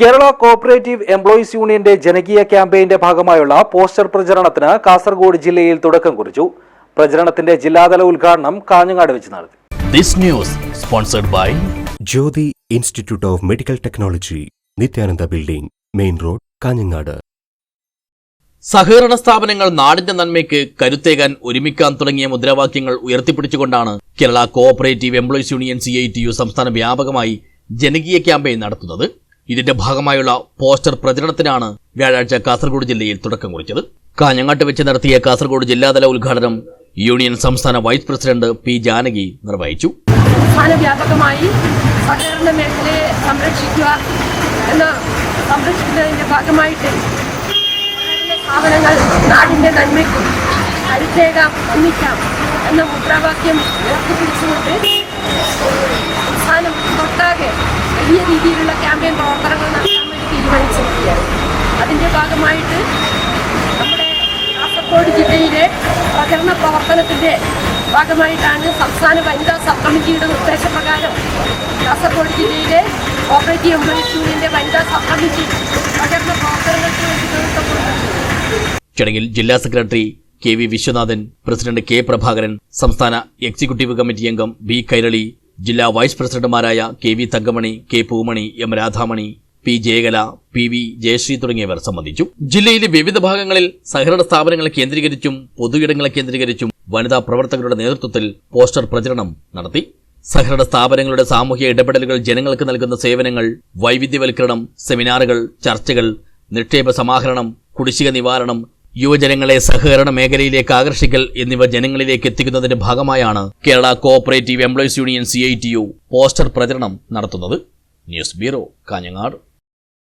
Kerala cooperative employees യൂണിയന്റെ ജനകീയ ക്യാമ്പയിന്റെ ഭാഗമായുള്ള പോസ്റ്റർ പ്രചരണത്തിന് കാസർഗോഡ് ജില്ലയിൽ തുടക്കം കുറിച്ചു. പ്രചരണത്തിന്റെ ജില്ലാതല ഉദ്ഘാടനം കാഞ്ഞങ്ങാട് വെച്ച് നടത്തി. This news sponsored by Jyothi institute of medical technology Nithyananda building main road Kanhangad. സഹകരണ സ്ഥാപനങ്ങൾ നാടിന്റെ നന്മയ്ക്ക് കരുത്തേകാൻ ഒരുമിക്കാൻ തുടങ്ങിയ മുദ്രാവാക്യങ്ങൾ ഉയർത്തിപ്പിടിച്ചുകൊണ്ടാണ് Kerala cooperative employees union C I T U സംസ്ഥാന വ്യാപകമായി ജനകീയ ക്യാമ്പയിൻ നടത്തുന്നത്. ഇതിന്റെ ഭാഗമായുള്ള പോസ്റ്റർ പ്രചരണത്തിനാണ് വ്യാഴാഴ്ച കാസർഗോഡ് ജില്ലയിൽ തുടക്കം കുറിച്ചത്. കാഞ്ഞങ്ങാട്ട് വെച്ച് നടത്തിയ കാസർഗോഡ് ജില്ലാതല ഉദ്ഘാടനം യൂണിയൻ സംസ്ഥാന വൈസ് പ്രസിഡന്റ് പി ജാനകി നിർവഹിച്ചു. സംസ്ഥാന വ്യാപകമായി സഹകരണ മേഖലയെ സംരക്ഷിക്കുക എന്ന സംരക്ഷിക്കുന്നതിന്റെ ഭാഗമായിട്ട് സ്ഥാപനങ്ങൾ നാടിന്റെ നന്മയ്ക്കും കരുത്തേകാം ഒന്നിക്കാം എന്ന മുദ്രാവാക്യം ഉയർത്തിപ്പിടിച്ചുകൊണ്ട് സംസ്ഥാനം ഒട്ടാകെ വലിയ രീതിയിലുള്ള ക്യാമ്പയിൻ ഭാഗമായിട്ട് നമ്മുടെ കാസർഗോഡ് ജില്ലയിലെ പ്രചരണ പ്രവർത്തനത്തിന്റെ ഭാഗമായിട്ടാണ് സംസ്ഥാന വനിതാ സബ് കമ്മിറ്റിയുടെ നിർദ്ദേശപ്രകാരം കാസർഗോഡ് ജില്ലയിലെ കോപ്പറേറ്റീവ് എംപ്ലോയീസ് യൂണിയന്റെ വനിതാ സബ് കമ്മിറ്റി പ്രചരണ പ്രവർത്തനങ്ങൾക്ക് വേണ്ടി ചടങ്ങിൽ ജില്ലാ secretary K V Viswanathan president K Prabhakaran സംസ്ഥാന എക്സിക്യൂട്ടീവ് കമ്മിറ്റി അംഗം ബി കൈരളി ജില്ലാ വൈസ് പ്രസിഡന്റുമാരായ K V Thankamani K Poomani M Radhamani P Jayakala P V Jayasree തുടങ്ങിയവർ സംബന്ധിച്ചു. ജില്ലയിലെ വിവിധ ഭാഗങ്ങളിൽ സഹകരണ സ്ഥാപനങ്ങളെ കേന്ദ്രീകരിച്ചും പൊതുയിടങ്ങളെ കേന്ദ്രീകരിച്ചും വനിതാ പ്രവർത്തകരുടെ നേതൃത്വത്തിൽ പോസ്റ്റർ പ്രചരണം നടത്തി. സഹകരണ സ്ഥാപനങ്ങളുടെ സാമൂഹ്യ ഇടപെടലുകൾ ജനങ്ങൾക്ക് നൽകുന്ന സേവനങ്ങൾ വൈവിധ്യവൽക്കരണം സെമിനാറുകൾ ചർച്ചകൾ നിക്ഷേപ സമാഹരണം കുടിശ്ശിക നിവാരണം യുവജനങ്ങളെ സഹകരണ മേഖലയിലേക്ക് ആകർഷിക്കൽ എന്നിവ ജനങ്ങളിലേക്ക് എത്തിക്കുന്നതിന്റെ ഭാഗമായാണ് Kerala cooperative employees union C poster പ്രചരണം നടത്തുന്നത്. News bureau Kanhangad.